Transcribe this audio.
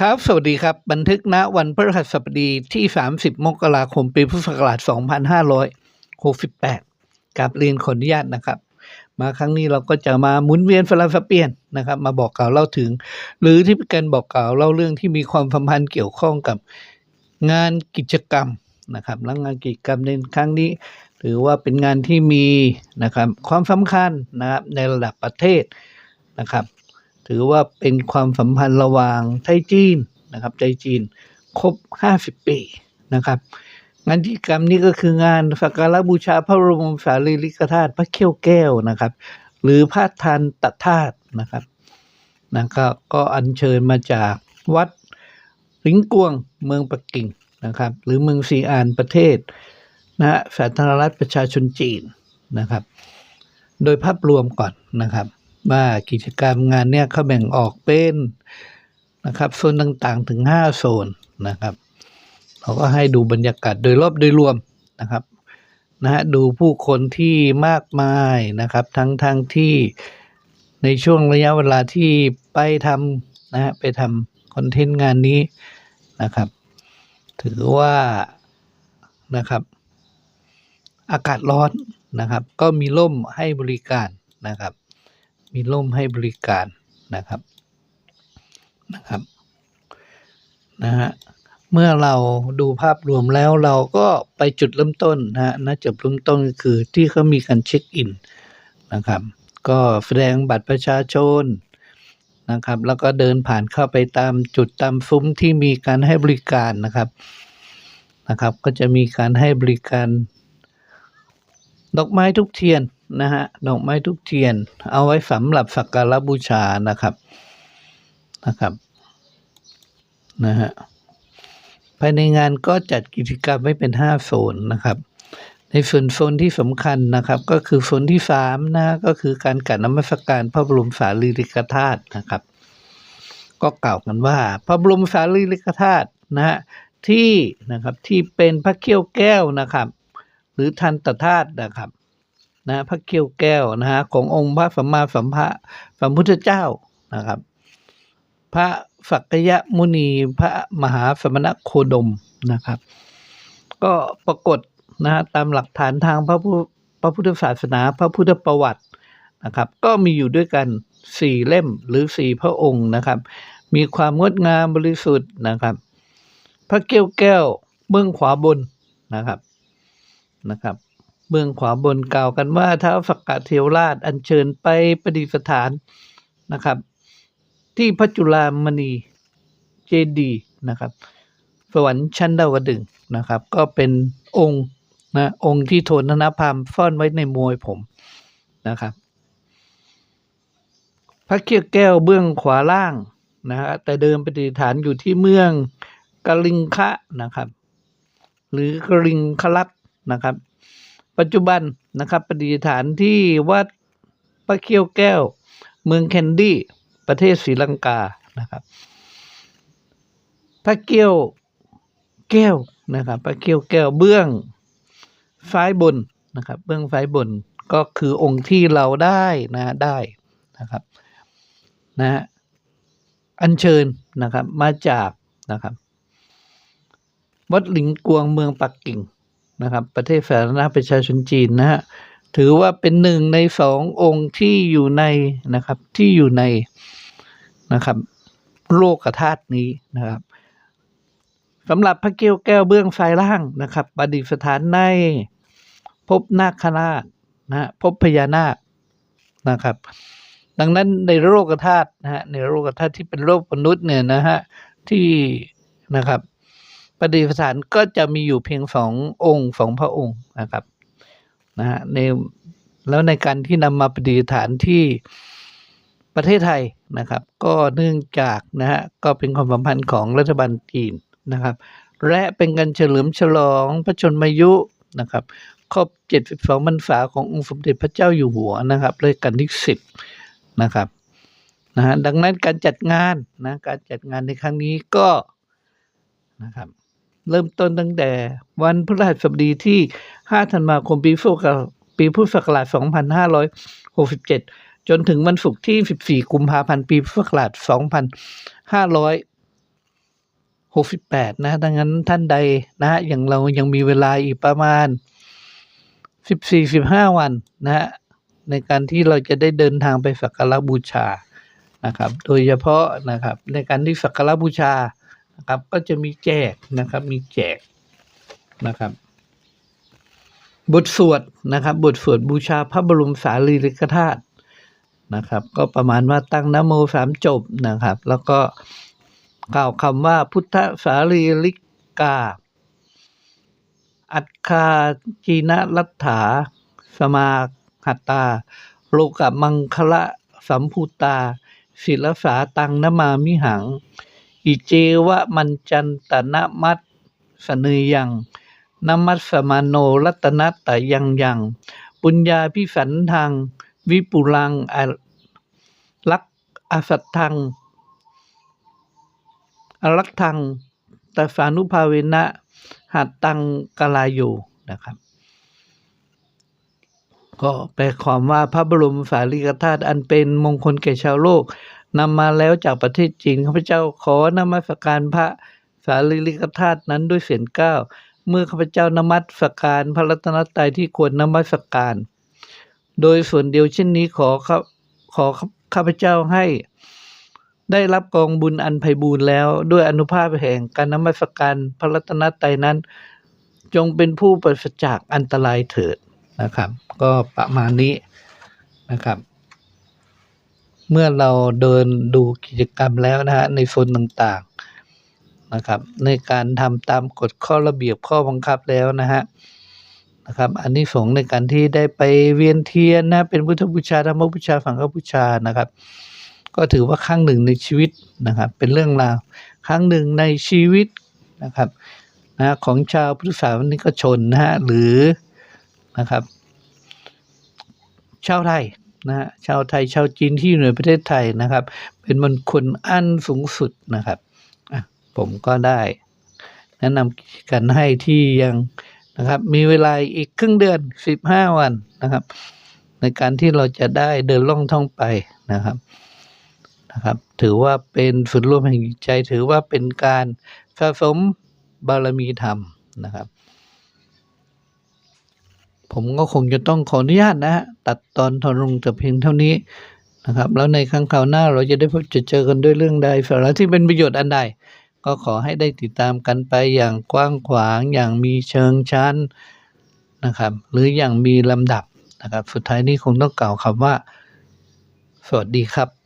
ครับ สวัสดีครับ บันทึกณวันพฤหัสบดีที่ 30 มกราคม ปีพุทธศักราช 2568กับเรียนขออนุญาตนะครับ มาครั้งนี้เราก็จะมาหมุนเวียนฟลัสเปียนนะครับ มาบอกกล่าวเล่าถึง หรือที่เป็นการบอกกล่าวเล่าเรื่องที่มีความสัมพันธ์เกี่ยวข้องกับงานกิจกรรมนะครับ และงานกิจกรรมในครั้งนี้ถือว่าเป็นงานที่มีนะครับความสำคัญนะครับในระดับประเทศนะครับ ถือว่าเป็นความสัมพันธ์ระหว่างไทยจีนนะครับไทยจีนครบ 50 ปีนะครับ งานกิจกรรมนี้ก็คืองานสักการะบูชาพระบรมสารีริกธาตุพระเขี้ยวแก้วนะครับ หรือพระทานตธาตุนะครับนะครับก็อัญเชิญมาจากวัดลิงกวงเมืองปักกิ่งนะครับ หรือเมืองซีอานประเทศนะฮะสาธารณรัฐประชาชนจีนนะครับ โดยภาพรวมก่อนนะครับ ว่ากิจกรรมงานเนี่ยเขาแบ่งออกเป็นนะครับโซนต่างๆถึง 5 โซนนะครับเราก็ให้ดูบรรยากาศโดยรอบโดยรวมนะครับนะฮะดูผู้คนที่มากมายนะครับ ทั้งทั้งที่ในช่วงระยะเวลาที่ไปทำนะฮะไปทำคอนเทนต์งานนี้นะครับ ถือว่านะครับ อากาศร้อนนะครับ ก็มีร่มให้บริการนะครับ มีร่มให้บริการนะครับนะครับนะฮะเมื่อเราดูภาพรวมแล้วเราก็ไปจุดเริ่มต้นนะฮะจุดเริ่มต้นก็คือที่เขามีการเช็คอินนะครับ ก็แสดงบัตรประชาชนนะครับ แล้วก็เดินผ่านเข้าไปตามจุดตามซุ้มที่มีการให้บริการนะครับนะครับ ก็จะมีการให้บริการ ดอกไม้ทุกเทียน นะฮะดอกไม้ทุกเทียน เอาไว้สำหรับสักการะบูชานะครับนะครับนะฮะภายในงานก็จัดกิจกรรมไว้เป็น 5 โซนนะครับ ในส่วนโซนที่สำคัญนะครับ ก็คือโซนที่3นะก็คือการกราบนมัสการพระบรมสารีริกธาตุนะครับ ก็กล่าวกันว่า พระบรมสารีริกธาตุนะฮะที่นะครับที่เป็นพระเขี้ยวแก้วนะครับ หรือทันตธาตุนะครับ นะพระเขี้ยวแก้วนะฮะขององค์พระสัมมาสัมพะสัมพุทธเจ้านะครับ พระสักยะมุนีพระมหาสมณโคดมนะครับ ก็ปรากฏนะฮะตามหลักฐานทางพระพุพระพุทธศาสนาพระพุทธประวัตินะครับ ก็มีอยู่ด้วยกันสี่เล่มหรือสี่พระองค์นะครับ มีความงดงามบริสุทธิ์นะครับ พระเกี้ยวแก้วเบื้องขวาบนนะครับนะครับ เบื้องขวาบนกล่าวกันว่าท้าวสักกะเทวราชอัญเชิญไปประดิษฐานนะครับ ที่พระจุลามณีเจดีนะครับ สวรรค์ชั้นดาวดึงนะครับ ก็เป็นองค์นะองค์ที่โทนธนพามซ่อนไว้ในมวยผมนะครับ พระเกี้ยวแก้วเบื้องขวาล่างนะฮะแต่เดิมประดิฐานอยู่ที่เมืองกลิงคะนะครับ หรือกลิงคลัตนะครับ ปัจจุบันนะครับประดิษฐานที่วัดพระเขี้ยวแก้ว เมืองแคนดี้ ประเทศศรีลังกานะครับพระเกี้ยวแก้วนะครับพระเกี้ยวแก้วเบื้องซ้ายบนนะครับ เบื้องซ้ายบนก็คือองค์ที่เราได้นะได้นะครับนะฮะอัญเชิญนะครับมาจากนะครับวัดหลิงกวงเมืองปักกิ่ง นะครับประเทศสาธารณประชาชนจีนนะฮะถือว่าเป็นหนึ่งในสององค์ที่อยู่ในนะครับที่อยู่ในนะครับโลกธาตุนี้นะครับสำหรับพระเกี้ยวแก้วเบื้องซ้ายล่างนะครับประดิษฐานในพบนาคราชนะฮะพบพญานาคนะครับ ดังนั้นในโลกธาตุนะฮะในโลกธาตุที่เป็นโลกมนุษย์เนี่ยนะฮะที่นะครับ ประดิษฐานก็จะมีอยู่เพียงสององค์สองพระองค์นะครับนะฮะในแล้วในการที่นำมาประดิฐานที่ประเทศไทยนะครับ ก็เนื่องจากนะฮะก็เป็นความสัมพันธ์ของรัฐบาลจีนนะครับ และเป็นการเฉลิมฉลองพระชนมายุนะครับครบ 72พรรษาขององค์สมเด็จพระเจ้าอยู่หัวนะครับรัชกาลที่10นะครับนะฮะดังนั้นการจัดงานนะการจัดงานในครั้งนี้ก็นะครับ เริ่มต้นตั้งแต่ วันพฤหัสบดีที่ 5 ธันวาคมปีพุทธศักราชปีพุทธศักราช2567 จนถึงวันศุกร์ที่ 14 กุมภาพันธ์ปีพุทธศักราช2568 นะดังนั้นท่านใดนะฮะอย่างเรายังมีเวลาอีกประมาณ 14-15 วันนะฮะในการที่เราจะได้เดินทางไปสักการะบูชานะครับ โดยเฉพาะนะครับในการที่สักการะบูชา นะครับ ก็จะมีแจกนะครับ มีแจกนะครับ บทสวดนะครับ บทสวดบูชาพระบรมสารีริกธาตุนะครับ ก็ประมาณว่าตั้งนโมสามจบนะครับ แล้วก็กล่าวคำว่าพุทธสารีริกา อัคคาจีนรัฐาสมาหัตตา โลกมังคละสัมภูตา ศิลสาตังนมามิหัง อิเจวะมันจันตนะมัตสเนยังนมัสสมาโนรัตนตตยังยัง ปุญญาพิสันทาง วิปุลังอลักอสัตทังอรักทังตสานุภาเวนะหัตตังกลายโยนะครับ ก็แปลความว่าพระบรมสารีริกธาตุอันเป็นมงคลแก่ชาวโลก นำมาแล้วจากประเทศจีนข้าพเจ้าขอนมัสการพระสารีริกธาตุนั้นด้วยเสียงก้าวเมื่อข้าพเจ้านมัสการพระรัตนตรัยที่ควรนมัสการ โดยส่วนเดียวเช่นนี้ขอข้าขอข้าพเจ้าให้ได้รับกองบุญอันไพบูรณ์แล้ว ด้วยอนุภาพแห่งการนมัสการพระรัตนตรัยนั้น จงเป็นผู้ปราศจากอันตรายเถิดนะครับ ก็ประมาณนี้นะครับ เมื่อเราเดินดูกิจกรรมแล้วนะฮะในโซนต่างๆนะครับ ในการทำตามกฎข้อระเบียบข้อบังคับแล้วนะฮะนะครับ อันนี้สงในการที่ได้ไปเวียนเทียนนะเป็นพุทธบูชาธรรมบูชาสังฆบูชานะครับ ก็ถือว่าครั้งหนึ่งในชีวิตนะครับ เป็นเรื่องราวครั้งหนึ่งในชีวิตนะครับนะของชาวพุทธศาสนิกชนนะฮะหรือนะครับ ชาวไทย นะฮะชาวไทยชาวจีนที่อยู่ในประเทศไทยนะครับ เป็นมงคลอันสูงสุดนะครับผมก็ได้ แนะนำกันให้ที่ยังนะครับ มีเวลาอีกครึ่งเดือนสิบห้าวันนะครับ ในการที่เราจะได้เดินล่องท่องไปนะครับนะครับ ถือว่าเป็นส่วนร่วมแห่งใจ ถือว่าเป็นการสะสมบารมีธรรมนะครับ ผมก็คงจะต้องขออนุญาตนะฮะตัดตอนทอนลงแต่เพียงเท่านี้นะครับ แล้วในครั้งคราวหน้าเราจะได้พบจะเจอกันด้วยเรื่องใดสาระที่เป็นประโยชน์อันใด ก็ขอให้ได้ติดตามกันไปอย่างกว้างขวางอย่างมีเชิงชั้นนะครับ หรืออย่างมีลำดับนะครับ สุดท้ายนี้คงต้องกล่าวคำว่า สวัสดีครับ